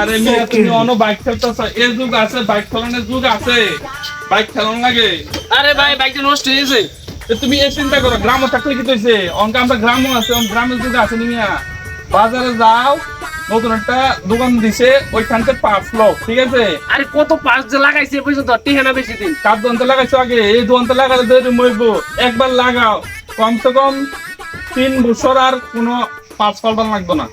আরে মিয়া তুমি অন্য বাইক খেলতেছ। এর যুগ আছে বাইক চালানোর যুগ আছে। বাইক চালানো লাগে। আরে ভাই বাইকটা নষ্ট হয়ে গেছে। তুমি এই চিন্তা করো গ্রাম থাকলে কি হয়েছে অঙ্ক আমরা গ্রামও আছে গ্রামের যুগ আছে নি মিয়া। বাজারে যাও নতুন একটা দোকান দিছে ওইখান থেকে পাঁচ লোক ঠিক আছে? আরে কত পাঁচ যে লাগাইছে পর্যন্ত টিহে না বেশি দিন। কার দোকানতে লাগাইছো আগে? এই দোকানতে লাগালে ধরে মরবো। একবার লাগাও। কমসে কম তিন বছর আর কোনো পাঁচ পাল্টান লাগবে না।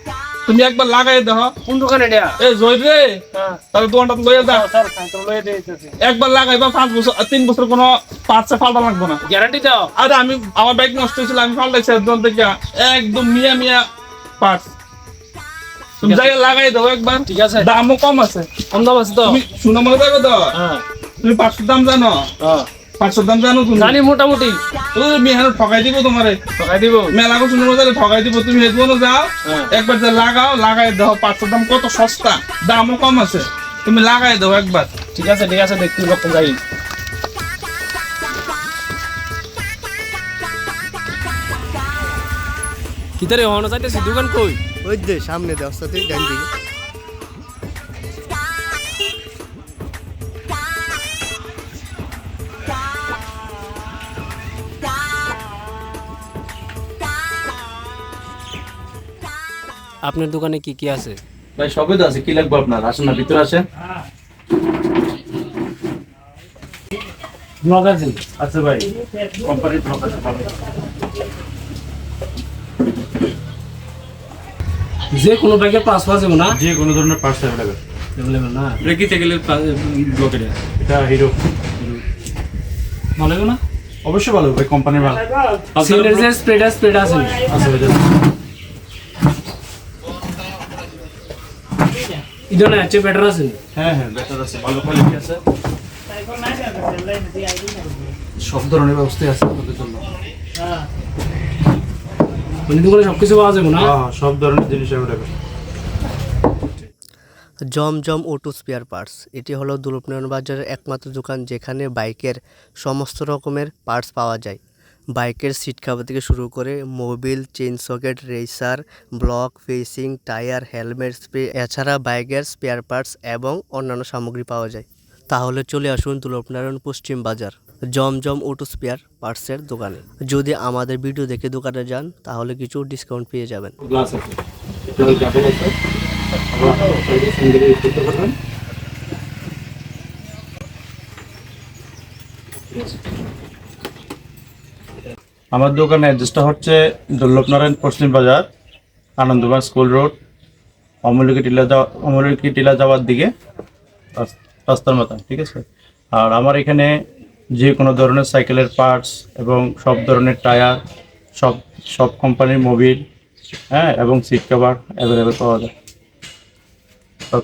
তুমি একবার লাগাই দেখো কোন দোকানে দেয়া এ জয় রে হ্যাঁ। তাহলে দোকানটা লইয়া যাও স্যার লয়ে একবার লাগাইবা পাঁচ বছর তিন বছর কোনো পাঁচটা পাল্টা লাগবে না। গ্যারান্টি দাও। আরে আমি আমার বাইক নষ্ট হয়েছিল আমি পাল্টাইছি একদম থেকে একদম মিয়া মিয়া পাঁচ তুমি যাই লাগাই দাও একবার। ঠিক আছে। দামও কম আছে। কম দাম আছে তো। তুমি শুনো মনে করবে তো তুমি পাঁচশোর দাম জানো। হ্যাঁ। পাঁচশোর দাম জানো তুমি? জানি মোটামুটি। তুমি মেহানো ঠকাই দিব তোমারে। টাকা দিব? মেলা কিছু শুনো তাহলে ঠকাই দিব তুমি হেডফোনও যাও। হ্যাঁ। একবার যে লাগাও লাগাই দাও পাঁচশোর দাম কত সস্তা? দামও কম আছে। তুমি লাগাই দাও একবার। ঠিক আছে ঠিক আছে দেখতে কখন যাই। কিতারে হন যাইতেছি দোকান কই? ওই যে সামনে দেওয়ার সাথে ডান দিকে। আপনার দোকানে কি কি আছে? ভাই সবই তো আছে। কি লাগবে আপনার? আসেন না ভিতরে আসেন। আচ্ছা ভাই কোম্পানির ভালো। যে কোনো ব্যাগে পাস পাওয়া যাবে না? যে কোনো ধরনের পার্টস অ্যাভেলেবেল অ্যাভেলেবল না? এটা কি থেকে ব্লকের এটা হিরো ভালো লাগবে না? অবশ্যই ভালো ভাই কোম্পানির মাল। সিলের যে স্প্রেডার স্প্রেড আছে। আচ্ছা ইদনে আছে বেটার আছে? হ্যাঁ হ্যাঁ বেটার আছে ভালো কোয়ালিটি আছে। সব ধরনের ব্যবস্থাই আছে আপনাদের জন্য। মানে দোকানে সব কিছু পাওয়া যাবে না? হ্যাঁ সব ধরনের জিনিস available Zamzam auto spare parts এটি হলো দুলপনয়ন বাজারের একমাত্র দোকান যেখানে বাইকের সমস্ত রকমের পার্টস পাওয়া যায়। বাইকের সিট কাভার থেকে শুরু করে Mobil chain socket, racer, block, facing, tyre, helmet spray এছাড়া বাইকের স্পেয়ার পার্টস এবং অন্যান্য সামগ্রী পাওয়া যায়। তাহলে চলে আসুন দুলপনারায়ণ পশ্চিম বাজার, জমজম অটো স্পেয়ার পার্টসের দোকানে। যদি আমাদের ভিডিও দেখে দোকানে যান, তাহলে কিছু ডিসকাউন্ট পেয়ে যাবেন। গ্লাস আমার দোকানের অ্যাড্রেসটা হচ্ছে দুর্লভনারায়ণ পশ্চিম বাজার, আনন্দবাগ স্কুল রোড, অমলিকি টিলা যাওয়া অমলিকি টিলা যাওয়ার দিকে রাস্তার মতন ঠিক আছে? আর আমার এখানে যে কোনো ধরনের সাইকেলের পার্টস এবং সব ধরনের টায়ার, সব সব কোম্পানির মোবিল হ্যাঁ এবং সিট কভার অ্যাভেলেবেল পাওয়া যায়। সব